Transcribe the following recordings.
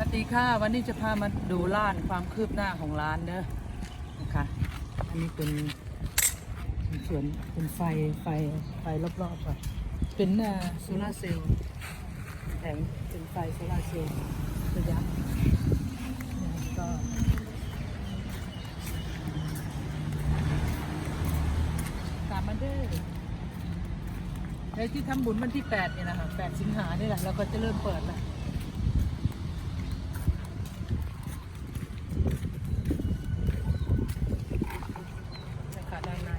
สวัสดีค่ะ วันนี้จะพามาดูร้านความคืบหน้าของร้านเด้อนะคะอันนี้เป็นส่วนเป็นไฟไฟไฟรอบๆค่ะเป็นโซลาเซลล์แถมเป็นไฟโซลาเซลล์ระยะเนี่ยก็ตามมาเด้อในที่ทำบุญวันที่ 8 เนี่ยนะคะ8สิงหาเนี่ยแหละเราก็จะเริ่มเปิดแล้ว จะขาดด้านใน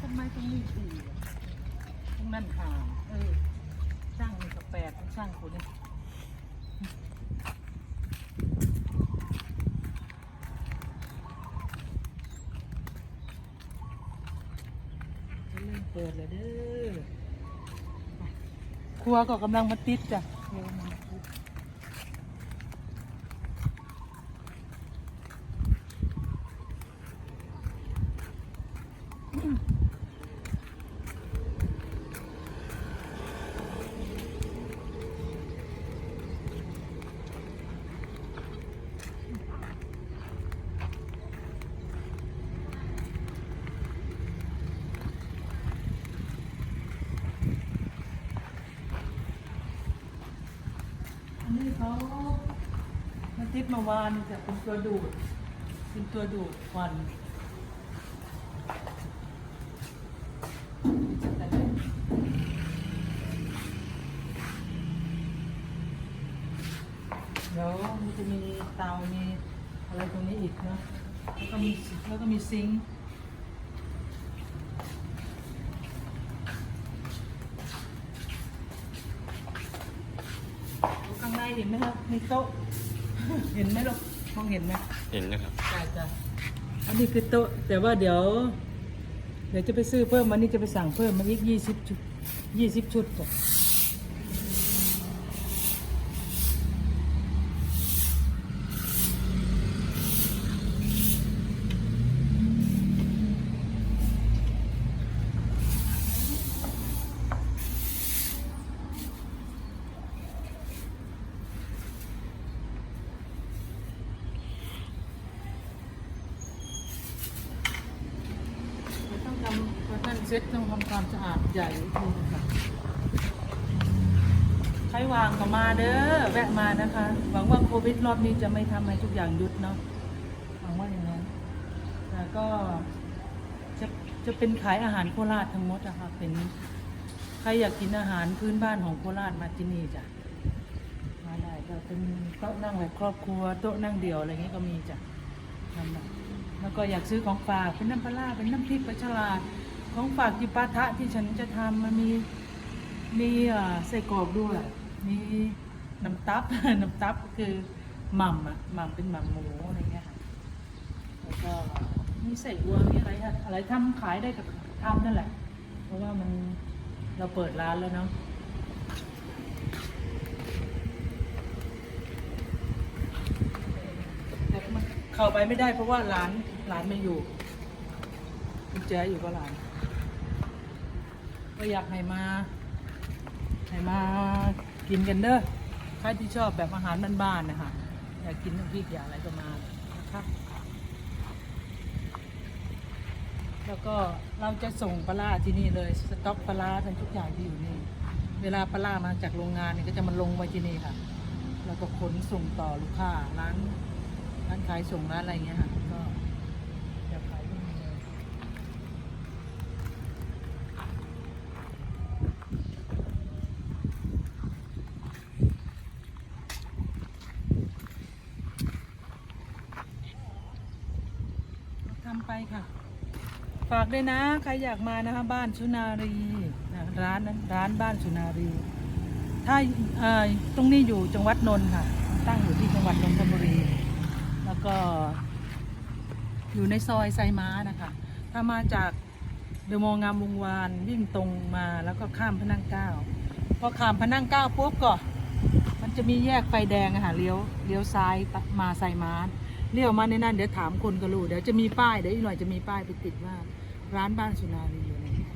ทำไมต้องมีสีอะต้อ งนั่นห่างเออช่างมีกระแปดช่างคุณเนี่ยจะเริ่มเปิดเลยเด้อครัวก็กำลังมาติดจ้ะครัวกำลังมาติดอันนี้ เขามาติดมาวานจะเป็นตัวดูด เป็นตัวดูดควันเดี๋ยวมันจะมีเตา มีอะไรตรงนี้อีกเนาะแล้วก็มีแล้วก็มีซิงค์ข้างใน เห็นไหมครับมีโต๊ะ เห็นไหมลูกมองเห็นไหมเห็นนะครับจ้าจ้าอันนี้คือโต๊ะแต่ว่าเดี๋ยว เดี๋ยวจะไปซื้อเพิ่มวันนี้จะไปสั่งเพิ่มมาอีกยี่สิบชุดยี่สิบชุดจ้ะเดี๋ยวต้องทำว่าท่าน เซ็ตต้องทำความสะอาดใหญ่ทีค่ะใครวางก็มาเด้อแวะมานะคะ หวังว่าโควิดรอบนี้จะไม่ทำให้ทุกอย่างหยุดเนาะหวังว่าอย่างนั้นแต่ก็จะจะเป็นขายอาหารโคราชทั้งหมดอะค่ะเป็นใครอยากกินอาหารพื้นบ้านของโคราชมาที่นี่จ้ะมาได้ก็เป็นโต๊ะนั่งแบบครอบครัวโต๊ะนั่งเดี่ยวอะไรเงี้ยก็มีจ้ะทำแล้วก็อยากซื้อของฝากเป็นน้ำปลาร้าเป็นน้ำพริกปลาฉลาด ของฝากจิปาทะที่ฉันจะทำมันมีมีเอ่กรอกด้วย มีน้ำตับ น้ำตับก็คือหม่ำอะหม่ำเป็นหม่ำหมูอะไรเงี้ยค่ะแล้วก็มีใส่วัวมีอะไรค่ะอะไรทำขายได้กับทำนั่นแหละ เพราะว่ามันเราเปิดร้านแล้วเนาะแต่มันเข้าไปไม่ได้เพราะว่าร้านร้านไม่อยู่กุญแจอยู่ก็ร้าน ก็อยากให้มาให้มากินกันเด้อใครที่ชอบแบบอาหารบ้านๆนะคะอยากกินน้ำพริกอยากอะไรก็มานะคะแล้วก็เราจะส่งปลาร้าที่นี่เลยสต็อกปลาร้าทั้งทุกอย่างที่อยู่นี่เวลาปลาร้ามาจากโรงงานเนี่ยก็จะมาลงไว้ที่นี่ค่ะ แล้วก็ขนส่งต่อลูกค้าร้านร้านขายส่งร้านอะไรเงี้ยค่ะขายที่นี่เลย ทำไปค่ะ ฝากด้วยนะใครอยากมานะคะบ้านสุนารีนะร้านนั้นร้านบ้านสุนารี ถ้าเอ่อตรงนี้อยู่จังหวัดนนท์ค่ะ ตั้งอยู่ที่จังหวัดนนทบุรี แล้วก็อยู่ในซอยไซม้านะคะ ถ้ามาจากเดอะมองามวงวานวิ่งตรงมาแล้วก็ข้ามพนั่งเก้าพอข้ามพนั่งเก้าปุ๊บก็ มันจะมีแยกไฟแดงอะค่ะเลี้ยวเลี้ยวซ้ายมาไซม้า เลี้ยวมาในนั้นเดี๋ยวถามคนก็รู้เดี๋ยวจะมีป้ายเดี๋ยวอีกหน่อยจะมีป้ายไปติดว่า ร้านบ้านสุนารีอะไรอย่างเงี้ย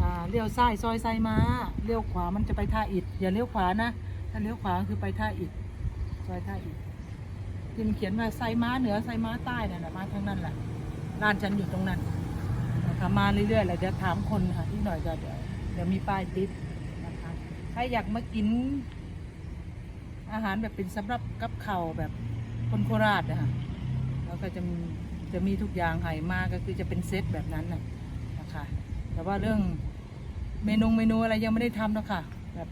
อ่าเลี้ยวซ้ายซอยไซม้าเลี้ยวขวามันจะไปท่าอิฐอย่าเลี้ยวขวานะถ้าเลี้ยวขวาคือไปท่าอิฐซอยท่าอิฐที่มันเขียนว่าไซม้าเหนือไซม้าใต้นั่นแหละมาทางนั้นแหละร้านฉันอยู่ตรงนั้นนะคะมาเรื่อยๆเลยเดี๋ยวถามคนค่ะอีกหน่อยจะเดี๋ยวเดี๋ยวมีป้ายติดนะคะใครอยากมากินอาหารแบบเป็นสำหรับกับเข่าแบบ คนโคราชนะคะแล้วก็จะมีจะมีทุกอย่างให้มาก็คือจะเป็นเซตแบบนั้นนะนะคะแต่ว่าเรื่องเมนูเมนูอะไรยังไม่ได้ทำนะคะแบบ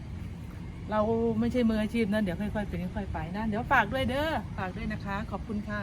เราไม่ใช่มืออาชีพนะเดี๋ยวค่อยๆเป็นค่อยๆไปนะเดี๋ยวฝากด้วยเด้อฝากด้วยนะคะ ขอบคุณค่ะ